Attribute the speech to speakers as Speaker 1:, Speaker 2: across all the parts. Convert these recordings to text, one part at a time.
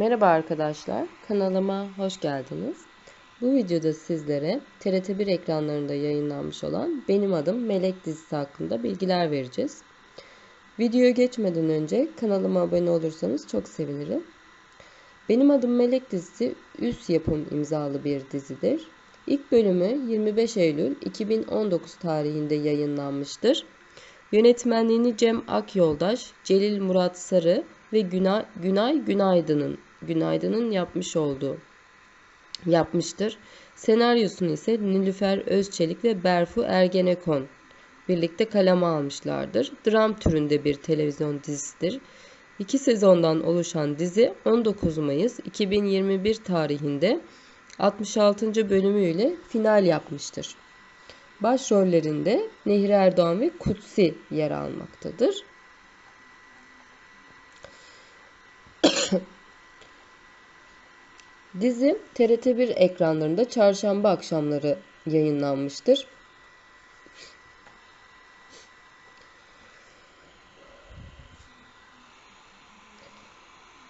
Speaker 1: Merhaba arkadaşlar, kanalıma hoş geldiniz. Bu videoda sizlere TRT1 ekranlarında yayınlanmış olan Benim Adım Melek dizisi hakkında bilgiler vereceğiz. Videoya geçmeden önce kanalıma abone olursanız çok sevinirim. Benim Adım Melek dizisi üst yapım imzalı bir dizidir. İlk bölümü 25 Eylül 2019 tarihinde yayınlanmıştır. Yönetmenliğini Cem Akyoldaş, Celil Murat Sarı ve Günay, Günay Günaydın'ın Günaydın'ın yapmış olduğu yapmıştır. Senaryosunu ise Nilüfer Özçelik ve Berfu Ergenekon birlikte kaleme almışlardır. Dram türünde bir televizyon dizisidir. İki sezondan oluşan dizi 19 Mayıs 2021 tarihinde 66. bölümüyle final yapmıştır. Başrollerinde Nehir Erdoğan ve Kutsi yer almaktadır. Dizi TRT1 ekranlarında çarşamba akşamları yayınlanmıştır.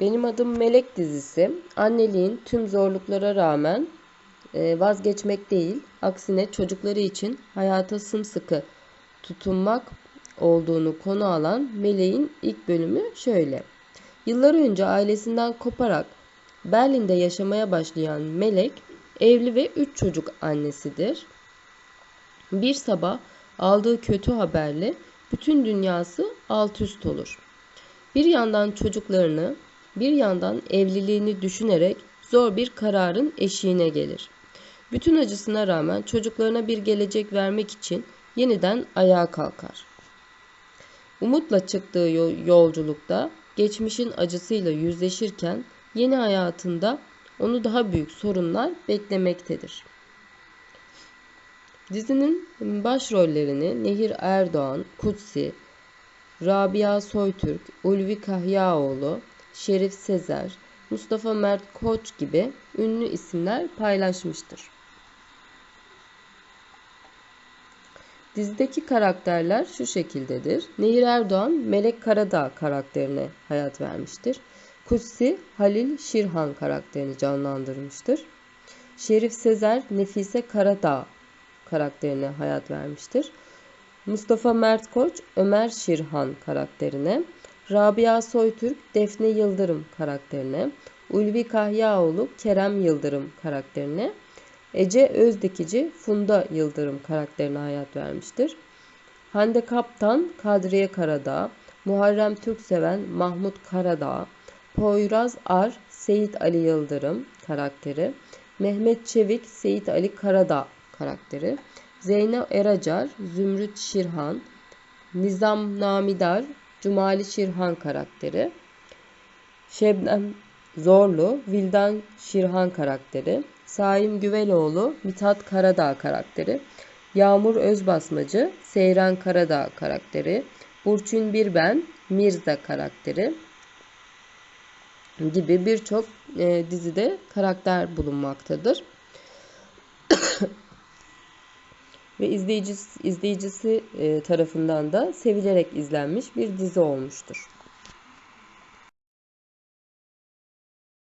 Speaker 1: Benim adım Melek dizisi anneliğin tüm zorluklara rağmen e, vazgeçmek değil, aksine çocukları için hayata sımsıkı tutunmak olduğunu konu alan Meleğin ilk bölümü şöyle. Yıllar önce ailesinden koparak Berlin'de yaşamaya başlayan Melek evli ve 3 çocuk annesidir. Bir sabah aldığı kötü haberle bütün dünyası alt üst olur. Bir yandan çocuklarını, bir yandan evliliğini düşünerek zor bir kararın eşiğine gelir. Bütün acısına rağmen çocuklarına bir gelecek vermek için yeniden ayağa kalkar. Umutla çıktığı yolculukta geçmişin acısıyla yüzleşirken yeni hayatında onu daha büyük sorunlar beklemektedir. Dizinin başrollerini Nehir Erdoğan, Kutsi, Rabia Soytürk, Ulvi Kahyaoğlu, Şerif Sezer, Mustafa Mert Koç gibi ünlü isimler paylaşmıştır. Dizideki karakterler şu şekildedir. Nehir Erdoğan, Melek Karadağ karakterine hayat vermiştir. Kutsi, Halil Şirhan karakterini canlandırmıştır. Şerif Sezer, Nefise Karadağ karakterine hayat vermiştir. Mustafa Mert Koç, Ömer Şirhan karakterine, Rabia Soytürk, Defne Yıldırım karakterine, Ulvi Kahyaoğlu, Kerem Yıldırım karakterine, Ece Özdikici, Funda Yıldırım karakterine hayat vermiştir. Hande Kaptan, Kadriye Karadağ, Muharrem Türkseven, Mahmut Karadağ, Poyraz Ar, Seyit Ali Yıldırım karakteri, Mehmet Çevik, Seyit Ali Karadağ karakteri, Zeynep Eracar, Zümrüt Şirhan, Nizam Namidar, Cumali Şirhan karakteri, Şebnem Zorlu, Vildan Şirhan karakteri, Saim Güveloğlu, Mithat Karadağ karakteri, Yağmur Özbasmacı, Seyran Karadağ karakteri, Burçin Birben, Mirza karakteri gibi birçok e, dizide karakter bulunmaktadır. Ve izleyicisi, izleyicisi e, tarafından da sevilerek izlenmiş bir dizi olmuştur.